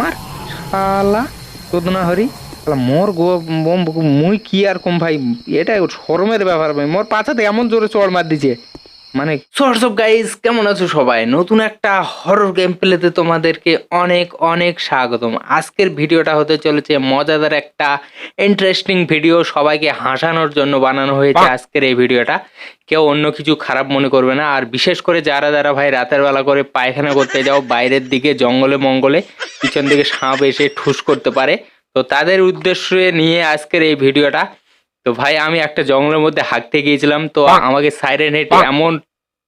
মার। শালা। তোদনা হরি। মোর গো মুই কি আর কম ভাই? এটা শরমের ব্যাপার ভাই। মোর পাছাতে এমন জোরে চড় মার দিছে। মানে সোর্স অফ গাইজ কেমন আছো সবাই? নতুন একটা হরর গেম প্লেতে তোমাদেরকে অনেক অনেক স্বাগতম। আজকের ভিডিওটা হতে চলেছে মজাদার একটা ইন্টারেস্টিং ভিডিও সবাইকে হাসানোর জন্য বানানো হয়েছে আজকের এই ভিডিওটা। কেউ অন্য কিছু খারাপ মনে করবে না। আর বিশেষ করে যারা যারা ভাই রাতের বেলা করে পায়খানা করতে যাও বাইরের দিকে জঙ্গলে মঙ্গলে পিছন দিকে সাপ এসে ঠুস করতে পারে। তো তাদের উদ্দেশ্যে নিয়ে আজকের এই ভিডিওটা। তো ভাই আমি একটা জঙ্গলের মধ্যে হাঁকতে গিয়েছিলাম। তো আমাকে সাইরেন হেঁটে এমন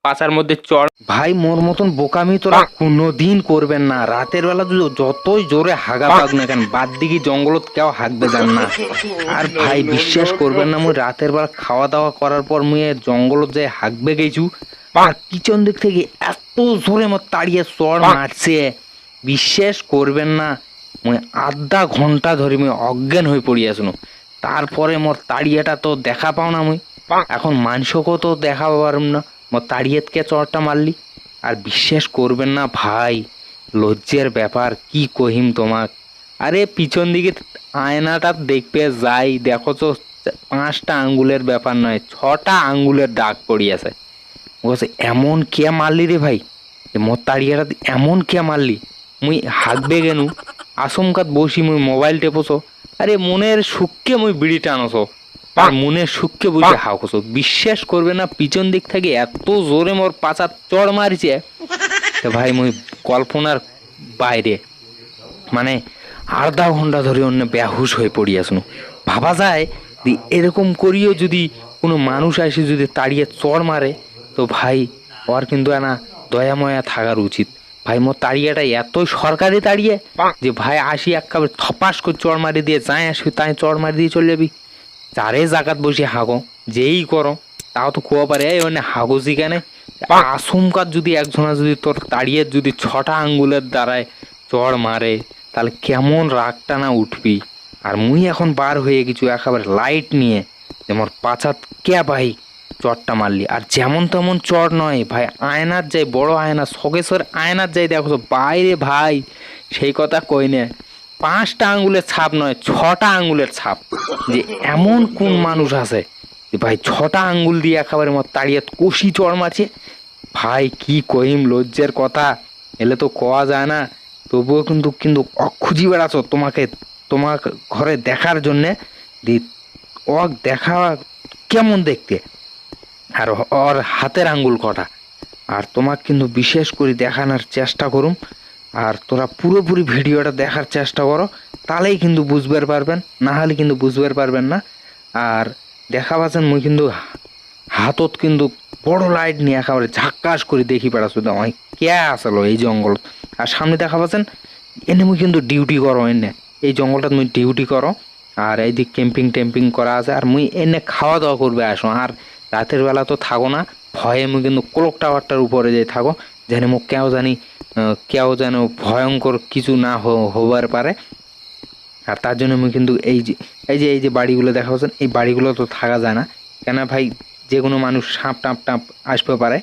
পাচার মধ্যে চড় ভাই মোর মতন বোকামি তোরা কোনোদিন করবেন না। রাতের বেলা যতই জোরে হাগা পাক না কেন বাদ দিকে জঙ্গলত কেউ হাঁকবে যান না। আর ভাই বিশ্বাস করবেন না মুই রাতের বেলা খাওয়া দাওয়া করার পর মুই জঙ্গলত যাই হাঁকবে গেছু আর পিছন দিক থেকে এত জোরে মোর তাড়িয়ে চড় মারছে। বিশ্বাস করবেন না মুই আধা ঘণ্টা ধরে মুই অজ্ঞান হয়ে পড়িয়াছিল তারপরে মোর তাড়িয়াটা তো দেখা পাও না মুই। এখন মাংসকেও তো দেখা পারম না। মোর তাড়িয়েতকে চড়টা মারলি? আর বিশ্বাস করবেন না ভাই, লজ্জের ব্যাপার, কি কহিম তোমাক? আরে পিছন দিকে আয়নাটা দেখবে যাই দেখো তো পাঁচটা আঙ্গুলের ব্যাপার নয়, ছটা আঙ্গুলের দাগ পড়িয়াছে। বলছে, এমন কে মারলি রে ভাই? মোর তাড়িয়াটা এমন কে মারলি? মুই হাঁকবে গেনু আসমকাত বসি মুই মোবাইল টেপোছো। আরে মনের সুখকে মুই বিড়ি টানোছো। আর মনের সুখকে বুঝে হাও হাঁকছো বিশ্বাস করবে না পিছন দিক থেকে এত জোরে মোর পাচা চড় মারিছে। তো ভাই মুই কল্পনার বাইরে। মানে আধা ঘণ্টা ধরে অন্য বেহুশ হয়ে পড়িয়াছনু ভাবা যায় যে এরকম করিও যদি কোনো মানুষ আসে যদি তাড়িয়ে চড় মারে তো ভাই ওর কিন্তু না দয়াময়া থাকার উচিত। ভাই মোর তাড়িয়াটা এতই সরকারি তাড়িয়ে যে ভাই আসি একেবারে থপাস করে চড় মারি দিয়ে যাই আসবি তাই চড় মারি দিয়ে চলে যাবি। চারে জাগাত বসে হাগো যেই করো তাও তো কোয়া পারে এই মানে হাগোজি কেন আসমকার যদি একজনা যদি তোর তাড়িয়ে যদি ছটা আঙ্গুলের দ্বারায় চড় মারে তাহলে কেমন রাগটা না উঠবি। আর মুই এখন বার হয়ে গেছু একেবারে লাইট নিয়ে যেমন পাচাত কে ভাই চটটা মারলি। আর যেমন তেমন চড় নয় ভাই আয়নার যাই বড় আয়না সগেশ্বর আয়নার যাই দেখো বাইরে ভাই সেই কথা কই না। পাঁচটা আঙ্গুলের ছাপ নয়, ছটা আঙ্গুলের ছাপ। যে এমন কোন মানুষ আছে ভাই ছটা আঙ্গুল দিয়ে একেবারে মত তাড়িয়ে কষি চড় ভাই কি কহিম লজ্জের কথা। এলে তো কওয়া যায় না। তবুও কিন্তু কিন্তু অখুঁজি বেড়াচ্ছ তোমাকে, তোমার ঘরে দেখার জন্যে। দি, অক দেখা কেমন দেখতে? আর ওর হাতের আঙ্গুল কটা? আর তোমাকে কিন্তু বিশেষ করে দেখানোর চেষ্টা করুম। আর তোরা পুরোপুরি ভিডিওটা দেখার চেষ্টা করো, তাহলেই কিন্তু বুঝবার পারবেন, না হলে কিন্তু বুঝবার পারবেন না। আর দেখা পাচ্ছেন, মুই কিন্তু হাতত কিন্তু বড় লাইট নিয়ে একেবারে ঝাক্কাস করে দেখি পেড়াচ্ছ আমায়। কে আসলো এই জঙ্গল? আর সামনে দেখা পাচ্ছেন, এনে মুই কিন্তু ডিউটি করো, এনে। এই জঙ্গলটা মুই ডিউটি করো, আর এইদিক ক্যাম্পিং টেম্পিং করা আছে, আর মুই এনে খাওয়া দাওয়া করবে, আসো। আর রাতের বেলা তো থাকো না, ভয়ে মুই কিন্তু ক্লক টাওয়ারটার উপরে যাই থাকো, যেন মুখ কেউ জানি কেউ যেন ভয়ঙ্কর কিছু না হবার পারে। আর তার জন্য আমি কিন্তু এই যে এই যে এই যে বাড়িগুলো দেখা পাচ্ছেন, এই বাড়িগুলো তো থাকা যায় না। কেন ভাই যে কোনো মানুষ সাপ টাপ টাপ আসতে পারে।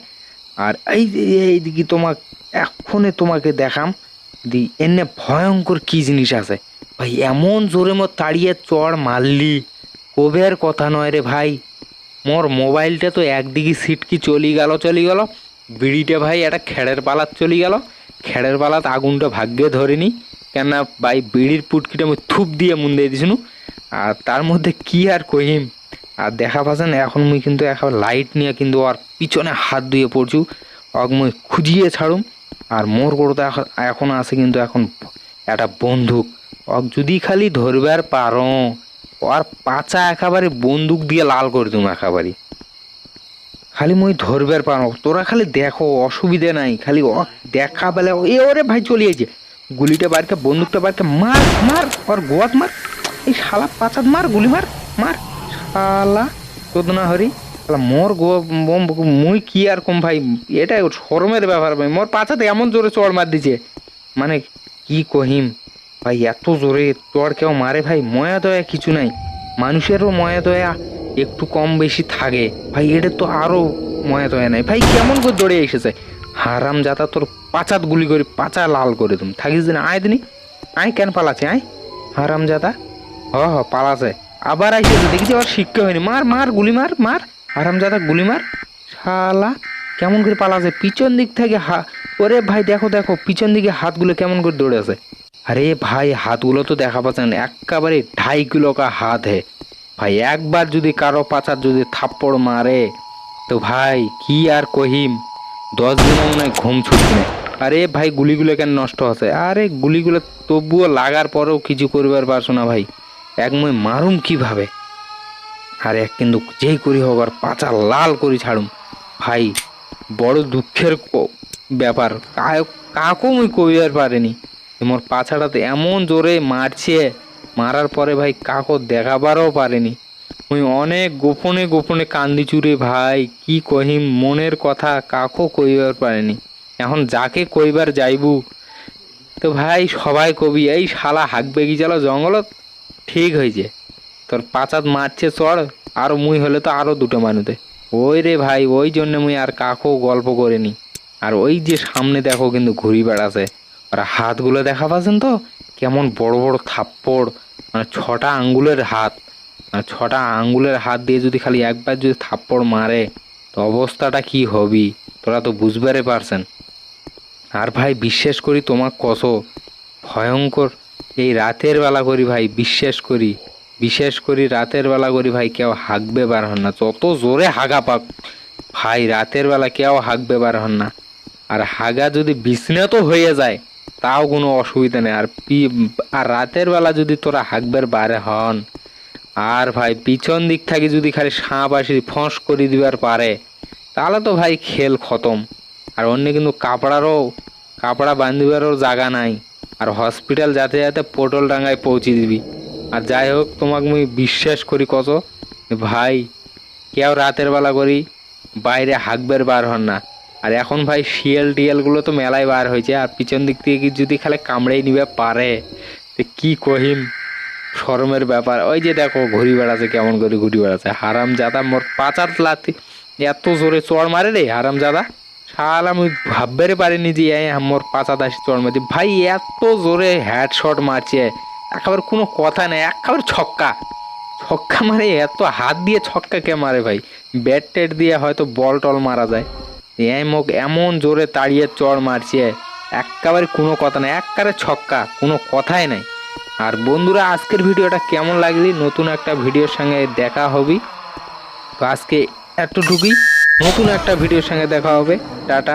আর এই যে, এই এইদিকে তোমাক এখনই তোমাকে দেখাম দি এনে ভয়ঙ্কর কি জিনিস আছে। ভাই, এমন জোরে মত তাড়িয়ে চড় মারলি। কবের কথা নয় রে ভাই। মোর মোবাইলটা তো একদিকে সিটকি চলি গেল চলি গেল। বিড়িটা ভাই একটা খেড়ের পালার চলি গেল। খেড়ের পালাত আগুনটা ভাগ্যে ধরেনি। কেন ভাই বিড়ির পুটকিটা আমি থুপ দিয়ে মুন দিয়ে দিছিনু আর তার মধ্যে কি আর কহিম? আর দেখা পাচ্ছেন, এখন মুই কিন্তু এখন লাইট নিয়ে কিন্তু আর পিছনে হাত ধুয়ে পড়ছু। অগ খুঁজিয়ে ছাড়ুম। আর মোর গড়তে এখন আছে কিন্তু এখন একটা বন্দুক। অগ যদি খালি ধরবার পারো আর পাচা একেবারে বন্দুক দিয়ে লাল করে দিম একেবারে। খালি মুই ধরবার পারো তোরা খালি দেখো, অসুবিধে নাই, খালি দেখা পেলে এ ওরে ভাই চলিয়েছে গুলিটা বাড়িতে, বন্দুকটা বাড়িতে, মার মার, ওর গোয়াত মার, এই শালা পাচাত মার, গুলি মার মার। শালা তোদনা হরি, শালা, মোর গো বম, মুই কি আর কম ভাই এটা শরমের ব্যাপার ভাই। মোর পাচাতে এমন জোরে চড় মার দিছে। মানে কি কহিম, ভাই, এত জোরে চড় কেউ মারে ভাই, ময়া দয়া কিছু নাই। মানুষেরও ময়া দয়া একটু কম বেশি থাকে। ভাই, এটা তো আরও ময়া দয়া নাই। ভাই, কেমন করে দৌড়ে এসেছে? হারাম যাতা তোর পাচাত গুলি করে, পাচা লাল করে তুমি থাকিস দিন, আয় দিনি। আয়, কেন পালাছে আয়। হারাম জাদা। হ হ, পালাছে। আবার আইসে দেখেছি আবার শিক্ষা হয়নি। মার মার, গুলি মার মার। হারাম জাদা, গুলি মার। শালা, কেমন করে পালাছে। পিছন দিক থেকে হা, ওরে ভাই, দেখো দেখো, পিছন দিকে হাতগুলো কেমন করে দৌড়েছে আরে ভাই, হাতগুলো তো দেখা পাচ্ছেন একেবারে ঢাই কিলো কা হাত হে। ভাই, একবার যদি কারও পাচার যদি থাপ্পড় মারে, তো ভাই, কি আর কহিম? দশ দিন মনে হয় ঘুম ছুটবে না। আরে ভাই, গুলিগুলো কেন নষ্ট আছে আরে গুলিগুলো তবুও লাগার পরেও কিছু করবার পারছ না ভাই। এক মই মারুম কীভাবে? আর কিন্তু যেই করি হোক, আর পাচা লাল করি ছাড়ুম। ভাই, বড় দুঃখের ব্যাপার। কাকও মুই কইবার পারেনি। মোর পাছাটাতে এমন জোরে মারছে। মারার পরে ভাই কাকও দেখাবারও পারেনি। মুই অনেক গোপনে গোপনে কান্দি চুরে, ভাই, কি কহিম, মনের কথা কাকও কইবার পারেনি। এখন যাকে কইবার যাইবু। তো ভাই, সবাই কবি, এই শালা হাঁকবে কি চলো জঙ্গলত ঠিক হয়েছে তোর পাচাত মারছে চড়, আর মুই হলে তো আরও দুটো মানুতে। ওই রে ভাই, ওই জন্য মুই আর কাকও গল্প করিনি। আর ওই যে সামনে দেখো কিন্তু ঘুরি বেড়াছে আর হাতগুলো দেখা পাচ্ছেন তো? কেমন বড় বড় থাপ্পড় মানে ছটা আঙ্গুলের হাত। আর ছটা আঙ্গুলের হাত দিয়ে যদি খালি একবার যদি থাপ্পড় মারে, তো অবস্থাটা কি হবি? তোরা তো বুঝবারে পারছেন। আর ভাই, বিশ্বাস করি তোমার কস ভয়ঙ্কর। এই রাতের বেলা করি ভাই, বিশ্বাস করি। বিশেষ করি রাতের বেলা করি ভাই, কেউ হাঁকবে বার হন না। যত জোরে হাগা পাক, ভাই, রাতের বেলা কেউ হাঁকবে বার হন না। আর হাগা যদি বিছনা তো হয়ে যায় তাও কোনো অসুবিধা নেই। আর পি, আর রাতের বেলা যদি তোরা হাঁকবার বারে হন, আর ভাই পিছন দিক থেকে যদি খালি সাপ আসি, ফস করে দিবার পারে, তাহলে তো ভাই খেল খতম। আর অন্য কিন্তু কাপড়ারও, কাপড়া বান্ধিবারও জায়গা নাই। আর হসপিটাল যাতে যাতে পটল ডাঙ্গায় পৌঁছে দিবি। আর যাই হোক, তোমাকে মুই বিশ্বাস করি কত ভাই, কেউ রাতের বেলা করি, বাইরে হাঁকবের বার হন না। আর এখন ভাই শিয়াল টিয়ালগুলো তো মেলায় বার হয়েছে, আর পিছন দিক থেকে যদি খালি কামড়েই নিবে পারে? কি কহিম? শরমের ব্যাপার। ওই যে দেখো ঘুরি বেড়াচ্ছে, কেমন করে ঘুরি বেড়াচ্ছে। হারাম জাদা মোর পাচার লাতি এত জোরে চড় মারে রে হারাম জাদা শাল আমি ভাববারে পারিনি যে মোর পাচা দাসি চড় মারছি ভাই, এত জোরে হ্যাড শট মারছে। একেবারে কোনো কথা নেই, একেবারে ছক্কা। ছক্কা মারে, এত হাত দিয়ে ছক্কা কে মারে ভাই? ব্যাট ট্যাট দিয়ে হয়তো বল টল মারা যায়। এই মুখ এমন জোরে তাড়িয়ে চড় মারছে একেবারে কোনো কথা নাই একবারে ছক্কা, কোনো কথাই নাই। আর বন্ধুরা, আজকের ভিডিওটা কেমন লাগলি? নতুন একটা ভিডিওর সঙ্গে দেখা হবি। তো আজকে এতটুকুই। নতুন একটা ভিডিওর সঙ্গে দেখা হবে। টাটা।